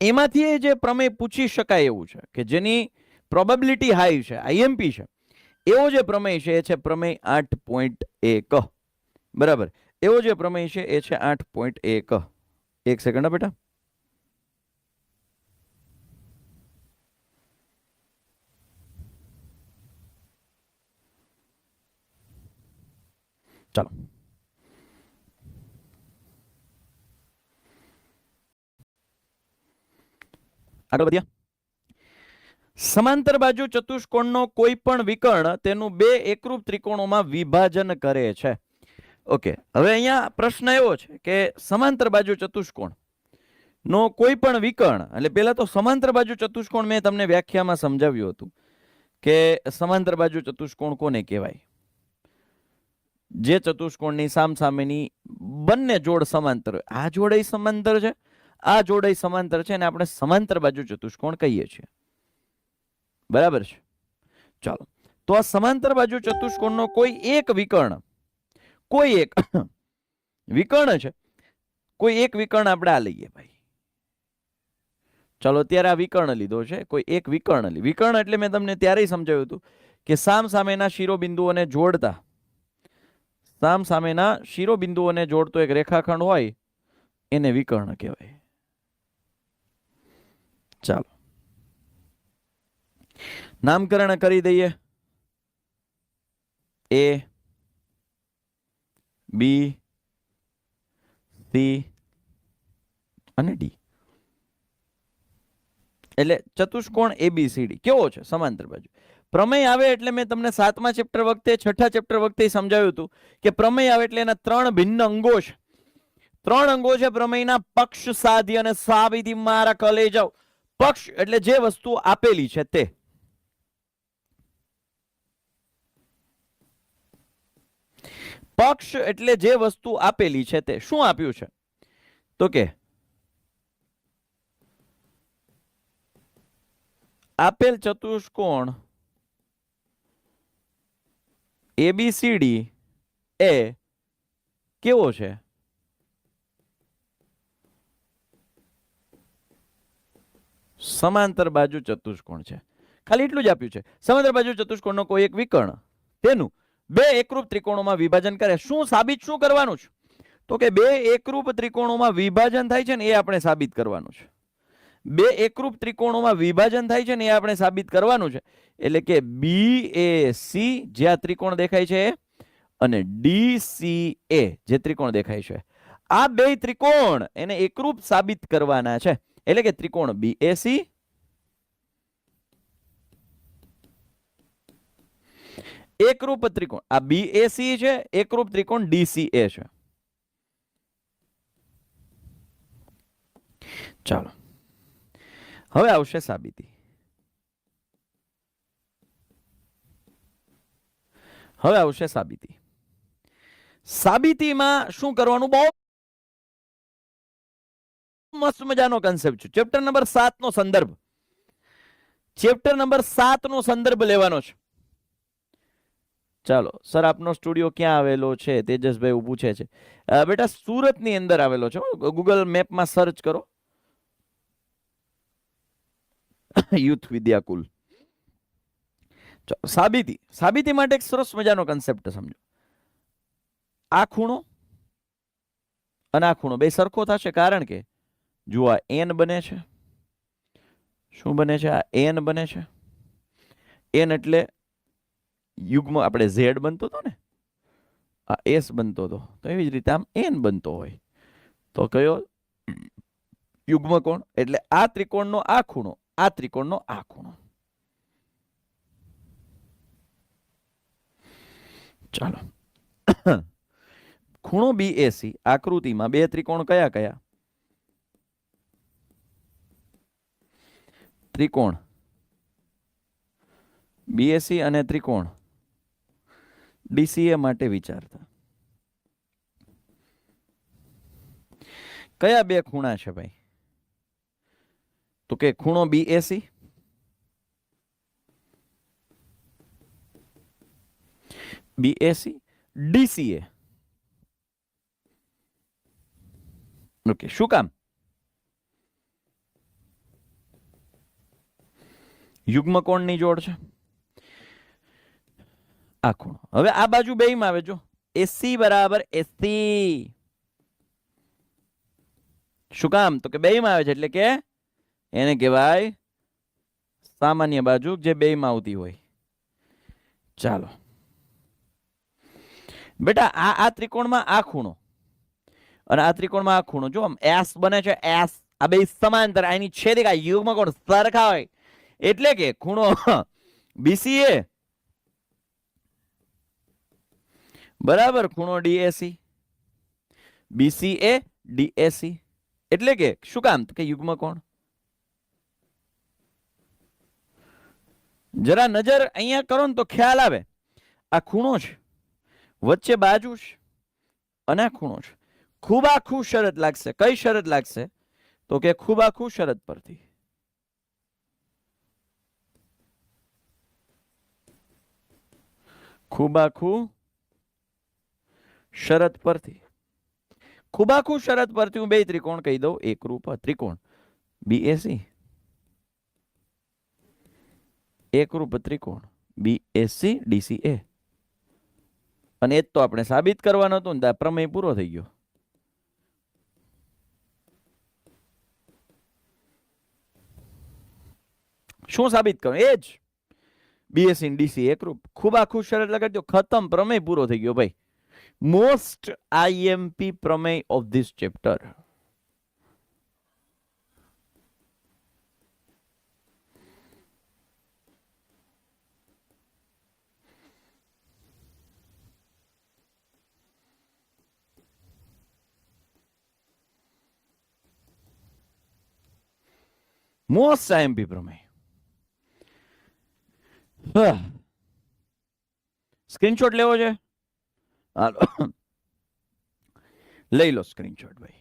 એમાંથી એ જે પ્રમેય પૂછી શકાય એવું છે કે જેની પ્રોબેબિલિટી હાઈ છે આઈએમપી છે, એવો જે પ્રમેય છે, એ છે પ્રમેય આઠ પોઈન્ટ એક. બરાબર? એવો જે પ્રમેય છે, એ છે આઠ પોઈન્ટ એક. એક સેકન્ડ બેટા. ચાલો. આગળ વધ્યા સમાંતર બાજુ ચતુષ્કોણનો કોઈ પણ વિકર્ણ તેનું બે એકરૂપ ત્રિકોણોમાં વિભાજન કરે છે. ઓકે, હવે અહીંયા પ્રશ્ન એવો છે કે સમાંતર બાજુ ચતુષ્કોણ નો કોઈ પણ વિકર્ણ, એટલે પહેલા તો સમાંતર બાજુ ચતુષ્કોણ મેં તમને વ્યાખ્યામાં સમજાવ્યું હતું કે સમાંતર બાજુ ચતુષ્કોણ કોને કહેવાય? જે ચતુષ્કોણની સામસામેની બંને જોડ સમાંતર. આ જોડે સમાંતર છે? આ જોડે સમાંતર છે અને આપણે સમાંતર બાજુ ચતુષ્કોણ કહીએ છીએ? બરાબર છે. ચાલો. તો આ સમાંતર બાજુ ચતુષ્કોણનો કોઈ એક વિકર્ણ, કોઈ એક વિકર્ણ છે, કોઈ એક વિકર્ણ આપણે આ લઈએ ભાઈ. ચાલો અત્યારે આ વિકર્ણ લીધો છે, કોઈ એક વિકર્ણ લી, વિકર્ણ એટલે મેં તમને ત્યારે સમજાવ્યું હતું કે સામ સામેના શિરોબિંદુઓને જોડતા, સામ સામેના શિરોબિંદુઓને જોડતો એક રેખાખંડ હોય, એને વિકર્ણ કહેવાય. ચાલો. નામકરણ કરી દઈએ. એ બી સી અને ડી એટલે ચતુષ્કોણ એબીસીડી કેવો છે? સમાંતર બાજુ. પ્રમેય આવે એટલે મેં તમને સાતમા ચેપ્ટર વખતે, છઠ્ઠા ચેપ્ટર વખતે સમજાવ્યું હતું કે પ્રમેય આવે એટલે એના ત્રણ ભિન્ન અંગો છે. ત્રણ અંગો છે પ્રમેયના પક્ષ સાધી અને સાબિતી મારા કલે જાઓ પક્ષ એટલે જે વસ્તુ આપેલી છે તે. પક્ષ એટલે જે વસ્તુ આપેલી છે તે. શું આપ્યું છે? તો કે આપેલ ચતુષ્કોણ એબીસીડી એ કેવો છે? સમાંતર બાજુ ચતુષ્કોણ છે. ખાલી એટલું જ આપ્યું છે. સમાંતર બાજુ ચતુષ્કોણનો કોઈ એક વિકર્ણ. તેનું બે એકરૂપ ત્રિકોણોમાં વિભાજન કરે. શું સાબિત શું કરવાનું છે? તો કે બે એકરૂપ ત્રિકોણોમાં વિભાજન થાય છે ને એ આપણે સાબિત કરવાનું છે. બે એકરૂપ ત્રિકોણોમાં વિભાજન થાય છે ને એ આપણે સાબિત કરવાનું છે. એટલે કે બી એ સી જે આ ત્રિકોણ દેખાય છે, અને ડી સી એ જે ત્રિકોણ દેખાય છે. આ બે ત્રિકોણ એને એકરૂપ સાબિત કરવાના છે. એટલે કે ત્રિકોણ બી એ એકરૂપ ત્રિકોણ. આ બી એ છે, એકરૂપ ત્રિકોણ ડીસી એ છે. ચાલો. હવે આવશે સાબિતી. હવે આવશે સાબિતી. સાબિતીમાં શું કરવાનું? બહુ મસ્ત મજાનો કન્સેપ્ટ છે. ચેપ્ટર નંબર સાત નો સંદર્ભ. ચેપ્ટર નંબર સાત નો સંદર્ભ લેવાનો છે. ચાલો, સર, આપનો સ્ટુડિયો ક્યાં આવેલો છે? તેજસભાઈ પૂછે છે બેટા, સુરતની અંદર આવેલો છે ગૂગલ મેપમાં સર્ચ કરો. યુથ વિદ્યાકુલ. સાબિતી. સાબિતી માટે એક સરસ મજાનો કન્સેપ્ટ સમજો. આ ખૂણો અને આ ખૂણો બે સરખો થશે કારણ કે જુઓ આ એન બને છે. શું બને છે? આ એન બને છે. એન એટલે યુગ્મ આપણે ઝેડ બનતો હતો ને? આ એસ બનતો હતો. તો એવી જ રીતે આમ એન બનતો હોય. તો કયો? યુગ્મ કોણ? એટલે આ ત્રિકોણનો આ ખૂણો. આ ત્રિકોણનો આ ખૂણો. ચાલો. ખૂણો બી એસી આકૃતિમાં બે ત્રિકોણ કયા કયા? ત્રિકોણ. બીએસસી અને ત્રિકોણ. ડીસીએ માટે વિચારતા. કયા બે ખૂણા છે ભાઈ? તો કે ખૂણો બીએસી બીએસી ડીસીએ ઓકે શું કામ? યુગ્મ કોણની જોડ છે. આ ખૂણો. હવે આ બાજુ બેયમાં આવે, જો. એસી બરાબર એસી. શું કામ? તો કે બેયમાં આવે છે એટલે કે એને કહેવાય સામાન્ય બાજુ જે બેયમાં આવતી હોય. ચાલો. બેટા, આ આ ત્રિકોણમાં આ ખૂણો. અને આ ત્રિકોણમાં આ ખૂણો. જો આમ એસ બને છે, એસ. આ બે સમાંતર આની છેદિકા યુગમાં કોણ સરખા હોય. એટલે કે ખૂણો બીસીએ બરાબર, ખૂણો ડીએસી બીસીએ ડીએસી એટલે કે શું કામ? કે યુગ્મ કોણ? જરા નજર અહીંયા કરો ને તો ખ્યાલ આવે. આ ખૂણો છે. વચ્ચે બાજુ છે. અને આ ખૂણો છે. ખૂબ આખું શરત લાગશે. કઈ શરત લાગશે? તો કે ખૂબ આખું શરત પરથી. ખૂબ શરત પરથી. ખૂબ શરત પરથી હું બે ત્રિકોણ કહી દઉં. એકરૂપ ત્રિકોણ. બીએસી એકરૂપ ત્રિકોણ. બીએસસી ડીસી એ અને એ જ તો આપણે સાબિત કરવાનું હતું ને પ્રમેય પૂરો થઈ ગયો. શું સાબિત કરો એ જ. બીએસસી ડીસી એકરૂપ ખૂબ આખું શરત લગાડી દો. ખતમ પ્રમેય પૂરો થઈ ગયો ભાઈ. મોસ્ટ આઈએમપી પ્રમેય of this chapter most IMP પ્રમેય. સ્ક્રીનશોટ લેવો છે? હાલો. લઈ લો સ્ક્રીનશોટ ભાઈ.